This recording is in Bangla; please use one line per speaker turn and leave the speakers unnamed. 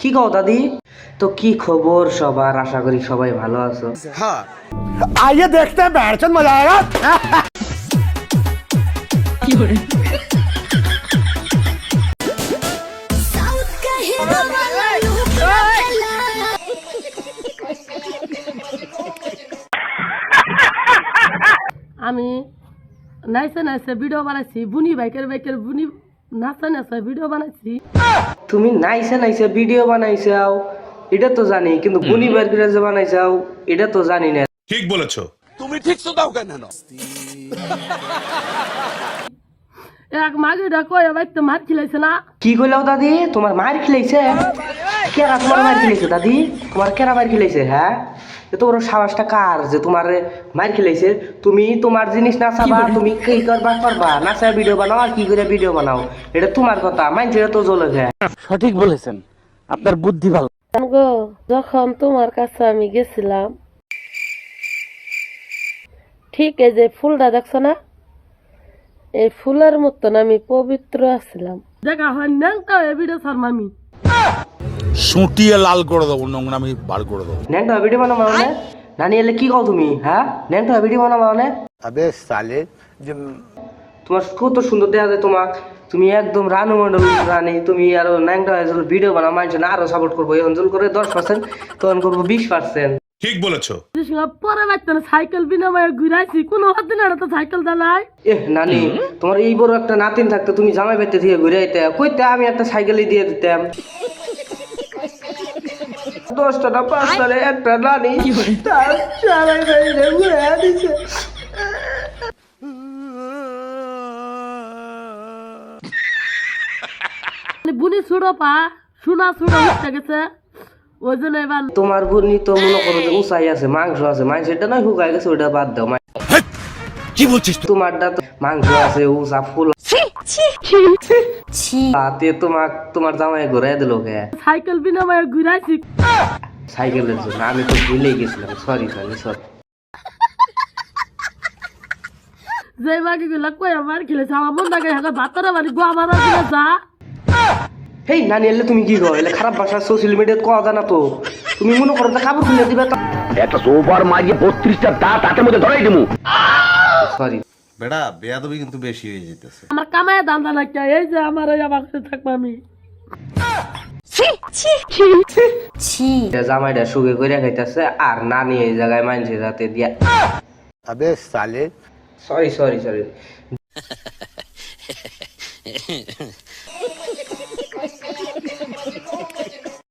কি কও দাদি? তো কি খবর সবার? আশা করি সবাই ভালো আছো।
আইয়ে
দেখতে ব্যাটন মজা আয়েগা কি করে?
আমি নাইসে নাইসে ভিডিও বানাইছি বুনি বাইকের বাইকের বুনি নাচে নাচে ভিডিও বানাইছি।
তুমি নাইসে নাইসে ভিডিও বানাইছাও এটা তো জানি কিন্তু বুনি বের করে যে বানাইছাও এটা তো জানি না।
ঠিক বলেছ।
এক মাগিটা কয়ে বাইতে মার খিলাইছে না।
কি কইলাও দাদি? তোমার মার খিলাইছে? কেরা তোমার মার খিলাইছে দাদি? তোমার কেরা মার খিলাইছে হ্যাঁ? এ তো সাহসটা কার? যে তোমার মার খিলাইছে? তুমি তোমার জিনিস না চাবা তুমি কি করবা করবা? নাচা ভিডিও বানাও আর কি করে ভিডিও বানাও? এটা তোমার কথা মানছে তো জ্বলে যায়।
সঠিক বলেছেন। আপনার বুদ্ধি ভালো।
গো যখন তোমার কাছে আমি গেছিলাম ঠিক এই যে ফুলটা দেখছ না? এই ফুলের মতন আমি পবিত্র আছিলাম। দেখা হয় হয়ে ভিডিও ছাড়ম আমি।
সুটিয়ে লাল করে দেবো নোংরা আমি বার করে দেবো।
মানে? নানি এলে কি কও তুমি হ্যাঁ? মানে?
আবে সালে যে
তোমার কত সুন্দর দেখা যায় তুমি একদম রানু মন্ডল তুমি আরও ভিডিও বানা না আরও সাপোর্ট করব। এই অঞ্চল করে দশ পার্সেন্ট তখন করব বিশ পার্সেন্ট
ঠিক বলেছ।
পরে বাচ্চা সাইকেল বিনাময়ে ঘুরাইছি কোনো হাতে না তো সাইকেল দালাই
এহ নানি তোমার এই বড় একটা নাতিন থাকতো তুমি জামাই বেতে দিয়ে ঘুরাইতে কইতে আমি একটা সাইকেলই দিয়ে দিতাম। দশটা না একটা নানি তার পেতে ঘুরে দিছে
বুনি ছুড়ো পা শুনা ছুড়ো হচ্ছে গেছে। ওই জন্য এবার
তোমার বুনি তো মনে করো যে উঁচাই আছে মাংস আছে মাংস এটা নয় শুকাই গেছে ওটা বাদ দাও
কি বলছিস
তোমারটা তো মাংস আছে উঁচা ফুল হাতে তোমার তোমার জামাই ঘুরাই দিল কে?
সাইকেল বিনাময়ে ঘুরাইছি।
সাইকেলের জন্য আমি তো ভুলেই গেছিলাম সরি সরি সরি
যে বাকি গুলা কই আমার খেলেছে আমার মন লাগে ভাতরা বাড়ি গো আমার দিলে যা।
হেই নানি এলে তুমি কি করো এলে খারাপ ভাষা সোশ্যাল মিডিয়াতে কোয়া জানা তো। তুমি মনে করো যে কাপড় খুলে দিবে
একটা সোফার মাঝে বত্রিশটা দাঁত হাতের মধ্যে ধরাই দেবো
পারি।
বেড়া বেয়াদবি কিন্তু বেশি হয়ে যেতেছে
আমার কামায় দান্দা লাগছে এই যে আমার ওই আমার কাছে আমি।
জামাইটা সুখে করে খাইতেছে আর নানি এই জায়গায় মানুষের হাতে দিয়া
আবে সালে
সরি সরি সরি